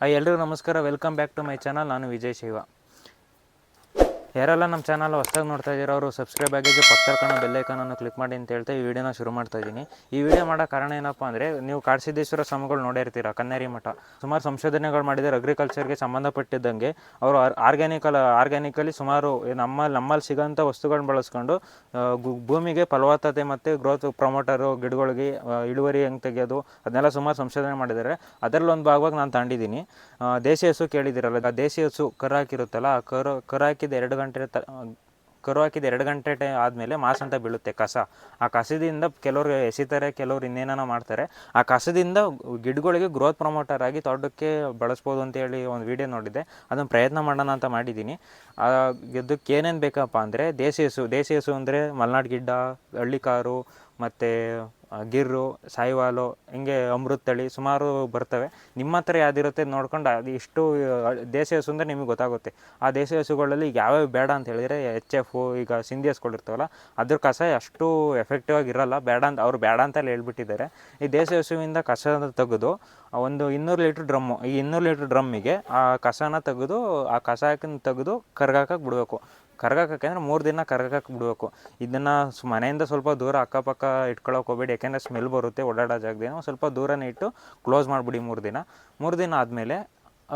Hi ನಮಸ್ಕಾರ. Welcome back to my channel ನಾನು ವಿಜಯ್ ಶಿವ. ಯಾರೆಲ್ಲ ನಮ್ಮ ಚಾನಲ್ ಹೊಸ್ದಾಗಿ ನೋಡ್ತಾ ಇದ್ದೀರೋ ಅವರು ಸಬ್ಸ್ಕ್ರೈಬ್ ಆಗಿದ್ದು ಪಕ್ಕದ ಕಾಣೋ ಬೆಲ್ಲೈಕನನ್ನು ಕ್ಲಿಕ್ ಮಾಡಿ ಅಂತ ಹೇಳ್ತಾ ಈ ವಿಡಿಯೋನ ಶುರು ಮಾಡ್ತಾ ಇದ್ದೀನಿ. ಈ ವಿಡಿಯೋ ಮಾಡೋ ಕಾರಣ ಏನಪ್ಪ ಅಂದರೆ ನೀವು ಕಾಡಸಿದ್ದೇಶ್ವರ ಸ್ವಾಮಿಗಳು ನೋಡಿರ್ತೀರ ಕನ್ನೇರಿ ಮಠ. ಸುಮಾರು ಸಂಶೋಧನೆಗಳು ಮಾಡಿದರೆ ಅಗ್ರಿಕಲ್ಚರ್ಗೆ ಸಂಬಂಧಪಟ್ಟಿದ್ದಂಗೆ. ಅವರು ಆರ್ಗ್ಯಾನಿಕಲ್ ಆರ್ಗ್ಯಾನಿಕಲಿ ಸುಮಾರು ನಮ್ಮ ನಮ್ಮಲ್ಲಿ ಸಿಗೋಂಥ ವಸ್ತುಗಳನ್ನ ಬಳಸ್ಕೊಂಡು ಭೂಮಿಗೆ ಫಲವತ್ತತೆ ಮತ್ತು ಗ್ರೋತ್ ಪ್ರಮೋಟರು ಗಿಡಗಳಿಗೆ ಇಳುವರಿ ಹೆಂಗೆ ತೆಗೆಯೋದು, ಅದನ್ನೆಲ್ಲ ಸುಮಾರು ಸಂಶೋಧನೆ ಮಾಡಿದ್ದಾರೆ. ಅದರಲ್ಲಿ ಒಂದು ಭಾಗವಾಗಿ ನಾನು ತಗೊಂಡಿದ್ದೀನಿ ದೇಸಿ ಹಸು ಕೇಳಿದ್ದೀರಲ್ಲ ದೇಸಿ ಹಸು ಕರ್ ಹಾಕಿರುತ್ತಲ್ಲ, ಆ ಕರು ಕರು ಹಾಕಿದ ಎರಡು ತ ಕರು ಹಾಕಿದ ಎರಡು ಗಂಟೆ ಟೈ ಆದಮೇಲೆ ಮಾಸ್ ಅಂತ ಬೀಳುತ್ತೆ ಕಸ. ಆ ಕಸದಿಂದ ಕೆಲವರು ಎಸಿತಾರೆ ಕೆಲವರು ಇನ್ನೇನೋ ಮಾಡ್ತಾರೆ. ಆ ಕಸದಿಂದ ಗಿಡಗಳಿಗೆ ಗ್ರೋತ್ ಪ್ರಮೋಟರ್ ಆಗಿ ತೋಟಕ್ಕೆ ಬಳಸ್ಬೋದು ಅಂತೇಳಿ ಒಂದು ವಿಡಿಯೋ ನೋಡಿದ್ದೆ. ಅದನ್ನು ಪ್ರಯತ್ನ ಮಾಡೋಣ ಅಂತ ಮಾಡಿದ್ದೀನಿ. ಆ, ಇದಕ್ಕೆ ಏನೇನು ಬೇಕಪ್ಪ ಅಂದರೆ ದೇಸಿ ಹಸು ದೇಸಿ ಹಸು ಅಂದರೆ ಮಲೆನಾಡು ಗಿಡ್ಡ ಹಳ್ಳಿಕಾರು ಮತ್ತು ಗಿರ್ರು, ಸಾಯಿವಾಲು, ಹಿಂಗೆ ಅಮೃತ ತಳಿ ಸುಮಾರು ಬರ್ತವೆ. ನಿಮ್ಮ ಹತ್ರ ಯಾವ್ದಿರುತ್ತೆ ನೋಡ್ಕೊಂಡು ಅದು ಇಷ್ಟು ದೇಸಿ ಹಸು ಅಂದರೆ ನಿಮಗೆ ಗೊತ್ತಾಗುತ್ತೆ. ಆ ದೇಸಿ ಹಸುಗಳಲ್ಲಿ ಈಗ ಯಾವ್ಯಾವ ಬೇಡ ಅಂತ ಹೇಳಿದರೆ ಎಚ್ ಎಫು ಈಗ ಸಿಂಧಿ ಹಸುಗಳಿರ್ತಾವಲ್ಲ ಅದ್ರ ಕಸ ಅಷ್ಟು ಎಫೆಕ್ಟಿವ್ ಆಗಿ ಇರಲ್ಲ. ಬೇಡ ಅಂತ, ಅವ್ರು ಬೇಡ ಅಂತಲೇ ಹೇಳ್ಬಿಟ್ಟಿದ್ದಾರೆ. ಈ ದೇಸಿ ಹಸುವಿಂದ ಕಸನ ತೆಗೆದು ಒಂದು ಇನ್ನೂರು ಲೀಟ್ರ್ ಡ್ರಮ್ಮು ಈ ಇನ್ನೂರು ಲೀಟ್ರ್ ಡ್ರಮ್ಮಿಗೆ ಆ ಕಸನ ತೆಗೆದು, ಆ ಕಸ ಹಾಕಿನ ತೆಗೆದು ಕರ್ಗಾಕಕ್ಕೆ ಬಿಡಬೇಕು. ಕರ್ಗಾಕಕ್ಕೆ ಅಂದರೆ ಮೂರು ದಿನ ಕರ್ಗಾಕಕ್ಕೆ ಬಿಡಬೇಕು. ಇದನ್ನು ಮನೆಯಿಂದ ಸ್ವಲ್ಪ ದೂರ ಅಕ್ಕಪಕ್ಕ ಇಟ್ಕೊಳ್ಳೋಕೆ ಹೋಗ್ಬೇಡಿ. ಯಾಕೆಂದರೆ ಸ್ಮೆಲ್ ಬರುತ್ತೆ, ಓಡಾಡೋ ಜಾಗದಿಂದ. ಸ್ವಲ್ಪ ದೂರನೇ ಇಟ್ಟು ಕ್ಲೋಸ್ ಮಾಡಿಬಿಡಿ ಮೂರು ದಿನ. ಮೂರು ದಿನ ಆದಮೇಲೆ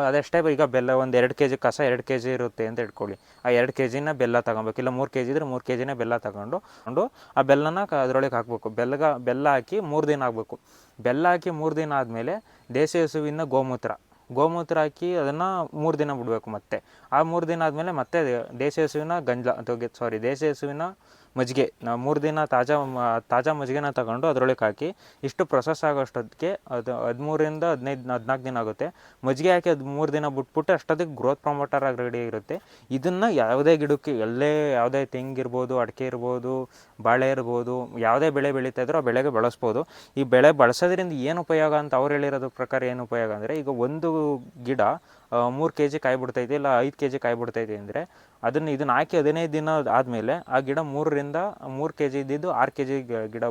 ಅದಷ್ಟೇ ಈಗ ಬೆಲ್ಲ ಒಂದು ಎರಡು ಕೆ ಜಿ ಕಸ ಎರಡು ಕೆ ಜಿ ಇರುತ್ತೆ ಅಂತ ಇಟ್ಕೊಳ್ಳಿ. ಆ ಎರಡು ಕೆ ಜಿನ ಬೆಲ್ಲ ತಗೊಬೇಕು. ಇಲ್ಲ ಮೂರು ಕೆ ಜಿ ಇದ್ರೆ ಮೂರು ಕೆ ಜಿನೇ ಬೆಲ್ಲ ತಗೊಂಡು ಆ ಬೆಲ್ಲನ ಅದರೊಳಗೆ ಹಾಕಬೇಕು. ಬೆಲ್ಲಗ ಬೆಲ್ಲ ಹಾಕಿ ಮೂರು ದಿನ ಆಗಬೇಕು. ಬೆಲ್ಲ ಹಾಕಿ ಮೂರು ದಿನ ಆದಮೇಲೆ ದೇಸಿ ಹಸುವಿನ ಗೋಮೂತ್ರ. ಗೋಮೂತ್ರ ಹಾಕಿ ಅದನ್ನು ಮೂರು ದಿನ ಬಿಡಬೇಕು ಮತ್ತೆ. ಆ ಮೂರು ದಿನ ಆದಮೇಲೆ ಮತ್ತೆ ದೇಸಿ ಹಸುವಿನ ಗಂಜಲ, ಅಥವಾ ಸಾರಿ ದೇಸಿ ಹಸುವಿನ ಮಜ್ಜಿಗೆ. ನಾವು ಮೂರು ದಿನ ತಾಜಾ ತಾಜಾ ಮಜ್ಜಿಗೆನ ತಗೊಂಡು ಅದರೊಳಗೆ ಹಾಕಿ ಇಷ್ಟು ಪ್ರೊಸೆಸ್ ಆಗೋಷ್ಟೊತ್ತಿಗೆ ಅದು ಹದಿಮೂರಿಂದ ಹದಿನೈದು, ಹದಿನಾಲ್ಕು ದಿನ ಆಗುತ್ತೆ. ಮಜ್ಜಿಗೆ ಹಾಕಿ ಅದು ಮೂರು ದಿನ ಬಿಟ್ಬಿಟ್ಟು ಅಷ್ಟೊತ್ತಿಗೆ ಗ್ರೋತ್ ಪ್ರಮೋಟರ್ ಆಗಿ ರೆಡಿ ಇರುತ್ತೆ ಇದನ್ನು ಯಾವುದೇ ಗಿಡಕ್ಕೆ, ಎಲ್ಲೇ ಯಾವುದೇ ತೆಂಗಿರ್ಬೋದು ಅಡಿಕೆ ಇರ್ಬೋದು, ಬಾಳೆ ಇರ್ಬೋದು, ಯಾವುದೇ ಬೆಳೆ ಬೆಳೀತಾ ಇದ್ರೂ ಆ ಬೆಳೆಗೆ ಬಳಸ್ಬೋದು. ಈ ಬೆಳೆ ಬಳಸೋದ್ರಿಂದ ಏನು ಉಪಯೋಗ ಅಂತ ಅವ್ರು ಹೇಳಿರೋದ್ರ ಪ್ರಕಾರ ಏನು ಉಪಯೋಗ ಅಂದರೆ ಈಗ ಒಂದು ಗಿಡ ಮೂರು ಕೆ ಜಿ ಕಾಯಿ ಬಿಡ್ತೈತಿ ಇಲ್ಲ ಐದು ಕೆ ಜಿ ಕಾಯಿ ಬಿಡ್ತೈತಿ ಅಂದರೆ ಅದನ್ನು ಇದನ್ನು ಹಾಕಿ ಹದಿನೈದು ದಿನ ಆದಮೇಲೆ ಆ ಗಿಡ ಮೂರರಿಂದ ಮೂರು ಕೆ ಜಿ ಇದ್ದಿದ್ದು ಆರು ಕೆ ಜಿ ಗಿಡ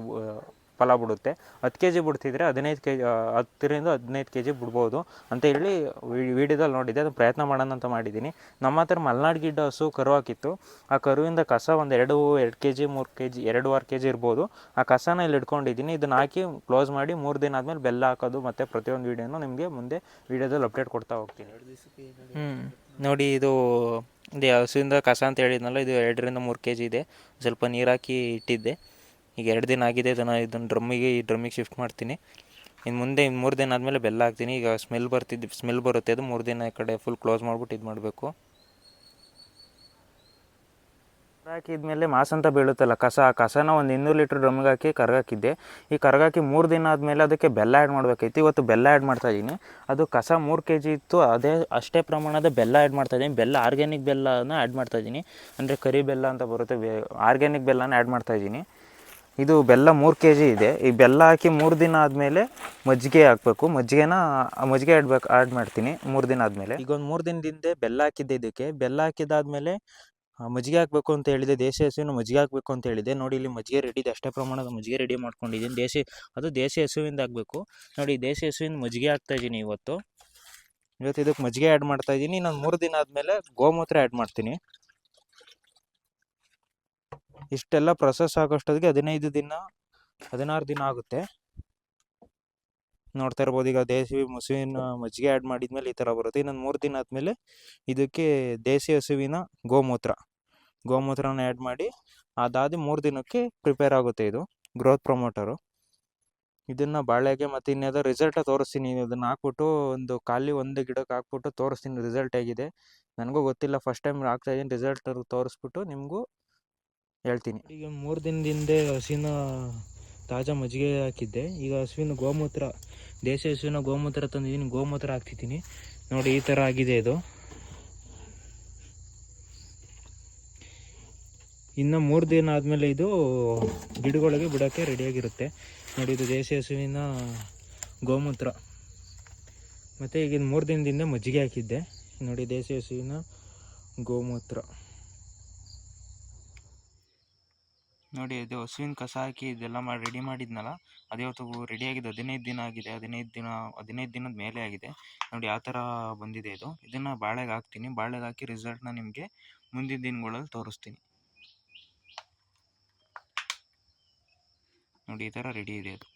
ಫಲ ಬಿಡುತ್ತೆ. ಹತ್ತು ಕೆ ಜಿ ಬಿಡ್ತಿದ್ರೆ ಹದಿನೈದು ಕೆ ಜಿ ಹತ್ತರಿಂದ ಹದಿನೈದು ಕೆ ಜಿ ಬಿಡ್ಬೋದು ಅಂತ ಹೇಳಿ ವಿಡಿಯೋದಲ್ಲಿ ನೋಡಿದ್ದೆ. ಅದು ಪ್ರಯತ್ನ ಮಾಡೋಣ ಅಂತ ಮಾಡಿದ್ದೀನಿ. ನಮ್ಮ ಹತ್ರ ಮಲೆನಾಡು ಗಿಡ್ಡ ಹಸು ಕರು ಹಾಕಿತ್ತು. ಆ ಕರುವಿಂದ ಕಸ ಒಂದು ಎರಡು ಎರಡು ಕೆ ಜಿ ಮೂರು ಕೆ ಜಿ ಎರಡೂವರೆ ಕೆ ಜಿ ಇರ್ಬೋದು. ಆ ಕಸನ ಇಲ್ಲಿ ಇಟ್ಕೊಂಡಿದ್ದೀನಿ. ಇದನ್ನು ಹಾಕಿ ಕ್ಲೋಸ್ ಮಾಡಿ ಮೂರು ದಿನ ಆದಮೇಲೆ ಬೆಲ್ಲ ಹಾಕೋದು ಮತ್ತು ಪ್ರತಿಯೊಂದು ವೀಡಿಯೋನು ನಿಮಗೆ ಮುಂದೆ ವೀಡಿಯೋದಲ್ಲಿ ಅಪ್ಡೇಟ್ ಕೊಡ್ತಾ ಹೋಗ್ತೀನಿ. ಹ್ಞೂ ನೋಡಿ ಇದು ಇದು ಹಸುವಿಂದ ಕಸ ಅಂತ ಹೇಳಿದ್ನಲ್ಲ ಇದು ಎರಡರಿಂದ ಮೂರು ಕೆ ಜಿ ಇದೆ. ಸ್ವಲ್ಪ ನೀರು ಹಾಕಿ ಇಟ್ಟಿದ್ದೆ. ಈಗ ಎರಡು ದಿನ ಆಗಿದೆ, ಇದನ್ನು ಇದನ್ನು ಡ್ರಮ್ಮಿಗೆ ಈ ಡ್ರಮ್ಮಿಗೆ ಶಿಫ್ಟ್ ಮಾಡ್ತೀನಿ. ಇನ್ನು ಮುಂದೆ ಇನ್ನು ಮೂರು ದಿನ ಆದಮೇಲೆ ಬೆಲ್ಲ ಹಾಕ್ತೀನಿ. ಈಗ ಸ್ಮೆಲ್ ಬರ್ತಿದ್ದು ಸ್ಮೆಲ್ ಬರುತ್ತೆ ಅದು, ಮೂರು ದಿನ ಈ ಕಡೆ ಫುಲ್ ಕ್ಲೋಸ್ ಮಾಡ್ಬಿಟ್ಟು ಇದು ಮಾಡಬೇಕು. ಹಾಕಿದ್ಮೇಲೆ ಮಾಸ್ ಅಂತ ಬೀಳುತ್ತಲ್ಲ, ಕಸ, ಆ ಕಸನ ಒಂದು ಇನ್ನೂರು ಲೀಟ್ರ್ ಡ್ರಮ್ಗೆ ಹಾಕಿ ಕರ್ಗಾಕಿದ್ದೆ ಈ ಕರ್ಗಾಕಿ ಮೂರು ದಿನ ಆದಮೇಲೆ ಅದಕ್ಕೆ ಬೆಲ್ಲ ಆ್ಯಡ್ ಮಾಡಬೇಕಿತ್ತು ಇವತ್ತು ಬೆಲ್ಲ ಆ್ಯಡ್ ಮಾಡ್ತಾ ಇದ್ದೀನಿ ಅದು ಕಸ ಮೂರು ಕೆ ಜಿ ಇತ್ತು, ಅದೇ, ಅಷ್ಟೇ ಪ್ರಮಾಣದ ಬೆಲ್ಲ ಆ್ಯಡ್ ಮಾಡ್ತಾ ಇದ್ದೀನಿ ಬೆಲ್ಲ ಆರ್ಗ್ಯಾನಿಕ್ ಬೆಲ್ಲನ ಆ್ಯಡ್ ಮಾಡ್ತಾ ಇದ್ದೀನಿ ಅಂದರೆ ಕರಿ ಬೆಲ್ಲ ಅಂತ ಬರುತ್ತೆ ಆರ್ಗ್ಯಾನಿಕ್ ಬೆಲ್ಲನ ಆ್ಯಡ್ ಮಾಡ್ತಾ ಇದ್ದೀನಿ ಇದು ಬೆಲ್ಲ ಮೂರು ಕೆ ಜಿ ಇದೆ. ಈ ಬೆಲ್ಲ ಹಾಕಿ ಮೂರು ದಿನ ಆದಮೇಲೆ ಮಜ್ಜಿಗೆ ಹಾಕಬೇಕು. ಮಜ್ಜಿಗೆನ, ಮಜ್ಜಿಗೆ ಆಡ್ಬೇಕು ಆ್ಯಡ್ ಮಾಡ್ತೀನಿ ಮೂರು ದಿನ ಆದಮೇಲೆ. ಈಗ ಒಂದು ಮೂರು ದಿನದಿಂದ ಬೆಲ್ಲ ಹಾಕಿದ್ದೆ ಇದಕ್ಕೆ. ಬೆಲ್ಲ ಹಾಕಿದ್ದಾದಮೇಲೆ ಮಜ್ಜಿಗೆ ಹಾಕಬೇಕು ಅಂತ ಹೇಳಿದೆ. ದೇಸಿ ಹಸುವಿನ ಮಜ್ಜಿಗೆ ಹಾಕಬೇಕು ಅಂತ ಹೇಳಿದೆ. ನೋಡಿ, ಇಲ್ಲಿ ಮಜ್ಜಿಗೆ ರೆಡಿ ಇದೆ. ಅಷ್ಟೇ ಪ್ರಮಾಣದ ಮಜ್ಜಿಗೆ ರೆಡಿ ಮಾಡ್ಕೊಂಡಿದ್ದೀನಿ. ದೇಶಿ ಅದು ದೇಸಿ ಹಸುವಿಂದ ಹಾಕಬೇಕು. ನೋಡಿ, ದೇಸಿ ಹಸುವಿನ ಮಜ್ಜಿಗೆ ಹಾಕ್ತಾ ಇದ್ದೀನಿ ಇವತ್ತು. ಇವತ್ತು ಇದಕ್ಕೆ ಮಜ್ಜಿಗೆ ಆ್ಯಡ್ ಮಾಡ್ತಾ ಇದ್ದೀನಿ. ನಾನು ಮೂರು ದಿನ ಆದಮೇಲೆ ಗೋಮೂತ್ರ ಆ್ಯಡ್ ಮಾಡ್ತೀನಿ. ಇಷ್ಟೆಲ್ಲ ಪ್ರೊಸೆಸ್ ಆಗೋಷ್ಟೊತ್ತಿಗೆ ಹದಿನೈದು ದಿನ, ಹದಿನಾರು ದಿನ ಆಗುತ್ತೆ. ನೋಡ್ತಾ ಇರ್ಬೋದು, ಈಗ ದೇಸಿ ಹಸುವಿನ ಮಜ್ಜಿಗೆ ಆ್ಯಡ್ ಮಾಡಿದ್ಮೇಲೆ ಈ ಥರ ಬರುತ್ತೆ. ಇನ್ನೊಂದು ಮೂರು ದಿನ ಆದಮೇಲೆ ಇದಕ್ಕೆ ದೇಸಿ ಹಸುವಿನ ಗೋಮೂತ್ರ, ಗೋಮೂತ್ರನ ಆ್ಯಡ್ ಮಾಡಿ ಅದಾದ ಮೂರು ದಿನಕ್ಕೆ ಪ್ರಿಪೇರ್ ಆಗುತ್ತೆ ಇದು ಗ್ರೋತ್ ಪ್ರಮೋಟರು ಇದನ್ನು ಬಾಳೆಗೆ ಮತ್ತು ಇನ್ಯಾವುದೋ ರಿಸಲ್ಟ ತೋರಿಸ್ತೀನಿ, ಇದನ್ನು ಹಾಕ್ಬಿಟ್ಟು ಒಂದು ಖಾಲಿ ಒಂದು ಗಿಡಕ್ಕೆ ಹಾಕ್ಬಿಟ್ಟು ತೋರಿಸ್ತೀನಿ ರಿಸಲ್ಟ್ ಹೇಗಿದೆ. ನನಗೂ ಗೊತ್ತಿಲ್ಲ ಫಸ್ಟ್ ಟೈಮ್ ಹಾಕ್ತಾ ಇದ್ದೀನಿ ರಿಸಲ್ಟ್ ತೋರಿಸ್ಬಿಟ್ಟು ನಿಮಗೂ ಹೇಳ್ತೀನಿ. ಈಗ ಮೂರು ದಿನದಿಂದ ಹಸುವಿನ ತಾಜಾ ಮಜ್ಜಿಗೆ ಹಾಕಿದ್ದೆ. ಈಗ ಹಸುವಿನ ಗೋಮೂತ್ರ, ದೇಸಿ ಹಸುವಿನ ಗೋಮೂತ್ರ ತಂದಿದ್ದೀನಿ. ಗೋಮೂತ್ರ ಹಾಕ್ತಿದ್ದೀನಿ. ನೋಡಿ, ಈ ಥರ ಆಗಿದೆ ಇದು. ಇನ್ನು ಮೂರು ದಿನ ಆದಮೇಲೆ ಇದು ಗಿಡಗಳಿಗೆ ಬಿಡೋಕ್ಕೆ ರೆಡಿಯಾಗಿರುತ್ತೆ ನೋಡಿ, ಇದು ದೇಸಿ ಹಸುವಿನ ಗೋಮೂತ್ರ. ಮತ್ತು ಈಗಿನ ಮೂರು ದಿನದಿಂದ ಮಜ್ಜಿಗೆ ಹಾಕಿದ್ದೆ. ನೋಡಿ, ದೇಸಿ ಹಸುವಿನ ಗೋಮೂತ್ರ. ನೋಡಿ, ಇದು ಹಸುವಿನ ಕಸ ಹಾಕಿ ಇದೆಲ್ಲ ಮಾಡಿ ರೆಡಿ ಮಾಡಿದ್ನಲ್ಲ, ಅದು ಇವತ್ತು ಆಗಿದೆ. ಹದಿನೈದು ದಿನ ಆಗಿದೆ. ಹದಿನೈದು ದಿನ, ಹದಿನೈದು ದಿನದ ಮೇಲೆ ಆಗಿದೆ. ನೋಡಿ ಯಾವ ಥರ ಬಂದಿದೆ ಇದು. ಇದನ್ನು ಬಾಳೆಗೆ ಹಾಕ್ತೀನಿ. ಬಾಳೆಗೆ ಹಾಕಿ ರಿಸಲ್ಟ್ನ ನಿಮಗೆ ಮುಂದಿನ ದಿನಗಳಲ್ಲಿ ತೋರಿಸ್ತೀನಿ. ನೋಡಿ, ಈ ಥರ ರೆಡಿ ಇದೆ ಅದು.